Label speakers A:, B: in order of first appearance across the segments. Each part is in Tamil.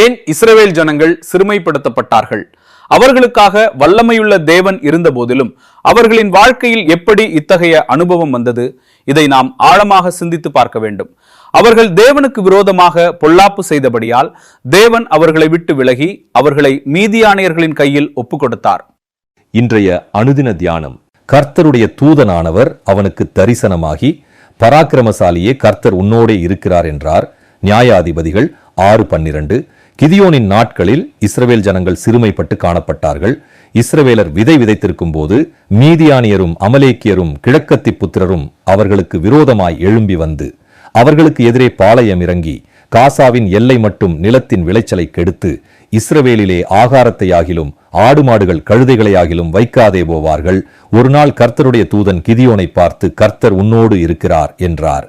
A: ஏன் இஸ்ரவேல் ஜனங்கள் சிறுமைப்படுத்தப்பட்டார்கள்? அவர்களுக்காக வல்லமையுள்ள தேவன் இருந்த போதிலும் அவர்களின் வாழ்க்கையில் எப்படி இத்தகைய அனுபவம் வந்தது? இதை நாம் ஆழமாக சிந்தித்து பார்க்க வேண்டும். அவர்கள் தேவனுக்கு விரோதமாக பொல்லாப்பு செய்தபடியால் தேவன் அவர்களை விட்டு விலகி அவர்களை மீதியானையர்களின் கையில் ஒப்பு கொடுத்தார்
B: இன்றைய அனுதின தியானம் கர்த்தருடைய தூதனானவர் அவனுக்கு தரிசனமாகி பராக்கிரமசாலியே கர்த்தர் உன்னோடே இருக்கிறார் என்றார். நியாயாதிபதிகள் ஆறு பன்னிரண்டு கிதியோனின் நாட்களில் இஸ்ரவேல் ஜனங்கள் சிறுமைப்பட்டு காணப்பட்டார்கள். இஸ்ரவேலர் விதை விதைத்திருக்கும் போது மீதியானியரும் அமலேக்கியரும் கிழக்கத்தி புத்திரரும் அவர்களுக்கு விரோதமாய் எழும்பி வந்து அவர்களுக்கு எதிரே பாளையம் இறங்கி காசாவின் எல்லை மட்டும் நிலத்தின் விளைச்சலை கெடுத்து இஸ்ரவேலிலே ஆகாரத்தையாகிலும் ஆடு மாடுகள் கழுதைகளையாகிலும் வைக்காதே போவார்கள். ஒரு நாள் கர்த்தருடைய தூதன் கிதியோனை பார்த்து கர்த்தர் உன்னோடு இருக்கிறார் என்றார்.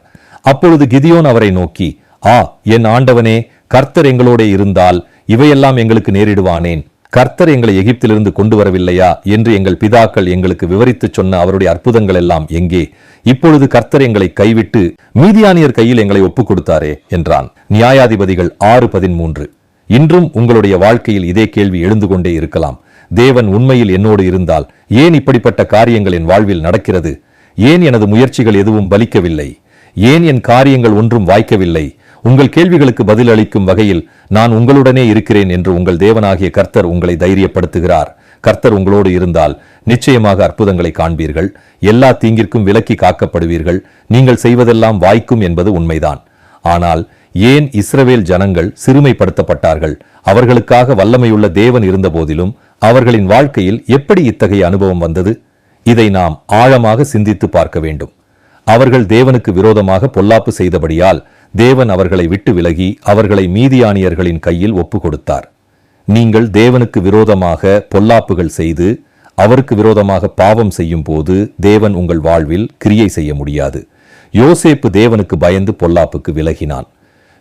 B: அப்பொழுது கிதியோன் அவரை நோக்கி ஆ என் ஆண்டவனே கர்த்தர் எங்களோட இருந்தால் இவையெல்லாம் எங்களுக்கு நேரிடுவானேன் கர்த்தர் எங்களை எகிப்திலிருந்து கொண்டு வரவில்லையா என்று எங்கள் பிதாக்கள் எங்களுக்கு விவரித்து சொன்ன அவருடைய அற்புதங்கள் எல்லாம் எங்கே? இப்பொழுது கர்த்தர் எங்களை கைவிட்டு மீதியானியர் கையில் எங்களை ஒப்புக் கொடுத்தாரே என்றான். நியாயாதிபதிகள் ஆறு பதிமூன்று. இன்றும் உங்களுடைய வாழ்க்கையில் இதே கேள்வி எழுந்து கொண்டே இருக்கலாம். தேவன் உண்மையில் என்னோடு இருந்தால் ஏன் இப்படிப்பட்ட காரியங்கள் என் வாழ்வில் நடக்கிறது? ஏன் எனது முயற்சிகள் எதுவும் பலிக்கவில்லை? ஏன் என் காரியங்கள் ஒன்றும் வாய்க்கவில்லை? உங்கள் கேள்விகளுக்கு பதில் அளிக்கும் வகையில் நான் உங்களுடனே இருக்கிறேன் என்று உங்கள் தேவனாகிய கர்த்தர் உங்களை தைரியப்படுத்துகிறார். கர்த்தர் உங்களோடு இருந்தால் நிச்சயமாக அற்புதங்களை காண்பீர்கள். எல்லா தீங்கிற்கும் விலக்கி காக்கப்படுவீர்கள். நீங்கள் செய்வதெல்லாம் வாய்க்கும் என்பது உண்மைதான். ஆனால் ஏன் இஸ்ரவேல் ஜனங்கள் சிறுமைப்படுத்தப்பட்டார்கள்? அவர்களுக்காக வல்லமையுள்ள தேவன் இருந்தபோதிலும் அவர்களின் வாழ்க்கையில் எப்படி இத்தகைய அனுபவம் வந்தது? இதை நாம் ஆழமாக சிந்தித்து பார்க்க வேண்டும். அவர்கள் தேவனுக்கு விரோதமாக பொல்லாப்பு செய்தபடியால் தேவன் அவர்களை விட்டு விலகி அவர்களை மீதியானியர்களின் கையில் ஒப்பு கொடுத்தார் நீங்கள் தேவனுக்கு விரோதமாக பொல்லாப்புகள் செய்து அவருக்கு விரோதமாக பாவம் செய்யும் போது தேவன் உங்கள் வாழ்வில் கிரியை செய்ய முடியாது. யோசேப்பு தேவனுக்கு பயந்து பொல்லாப்புக்கு விலகினான்.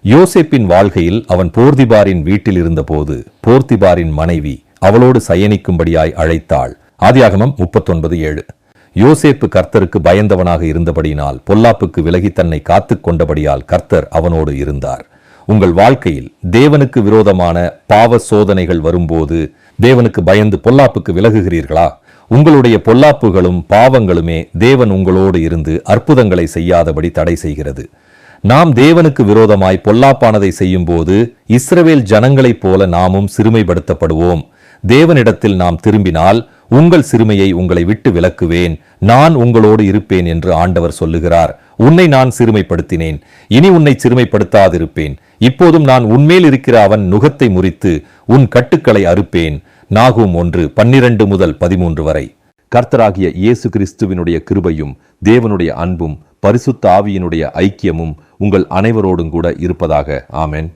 B: யோசேப்பின் வாழ்க்கையில் அவன் போர்திபாரின் வீட்டில் இருந்தபோது போர்த்திபாரின் மனைவி அவளோடு சயனிக்கும்படியாய் அழைத்தாள். ஆதியாகமம் முப்பத்தொன்பது ஏழு. யோசேப்பு கர்த்தருக்கு பயந்தவனாக இருந்தபடியினால் பொல்லாப்புக்கு விலகி தன்னை காத்துக் கொண்டபடியால் கர்த்தர் அவனோடு இருந்தார். உங்கள் வாழ்க்கையில் தேவனுக்கு விரோதமான பாவ சோதனைகள் வரும்போது தேவனுக்கு பயந்து பொல்லாப்புக்கு விலகுகிறீர்களா? உங்களுடைய பொல்லாப்புகளும் பாவங்களுமே தேவன் உங்களோடு இருந்து அற்புதங்களை செய்யாதபடி தடை செய்கிறது. நாம் தேவனுக்கு விரோதமாய் பொல்லாப்பானதை செய்யும்போது இஸ்ரவேல் ஜனங்களைப் போல நாமும் சிறுமைப்படுத்தப்படுவோம். தேவனிடத்தில் நாம் திரும்பினால் உங்கள் சிறுமையை உங்களை விட்டு விலக்குவேன். நான் உங்களோடு இருப்பேன் என்று ஆண்டவர் சொல்லுகிறார். உன்னை நான் சிறுமைப்படுத்தினேன். இனி உன்னை சிறுமைப்படுத்தாதிருப்பேன். இப்போதும் நான் உன்மேல் இருக்கிற அவன் நுகத்தை முறித்து உன் கட்டுக்களை அறுப்பேன். நாகும் ஒன்று பன்னிரண்டு முதல் பதிமூன்று வரை. கர்த்தராகிய இயேசு கிறிஸ்துவினுடைய கிருபையும் தேவனுடைய அன்பும் பரிசுத்த ஆவியினுடைய ஐக்கியமும் உங்கள் அனைவரோடும் கூட இருப்பதாக. ஆமேன்.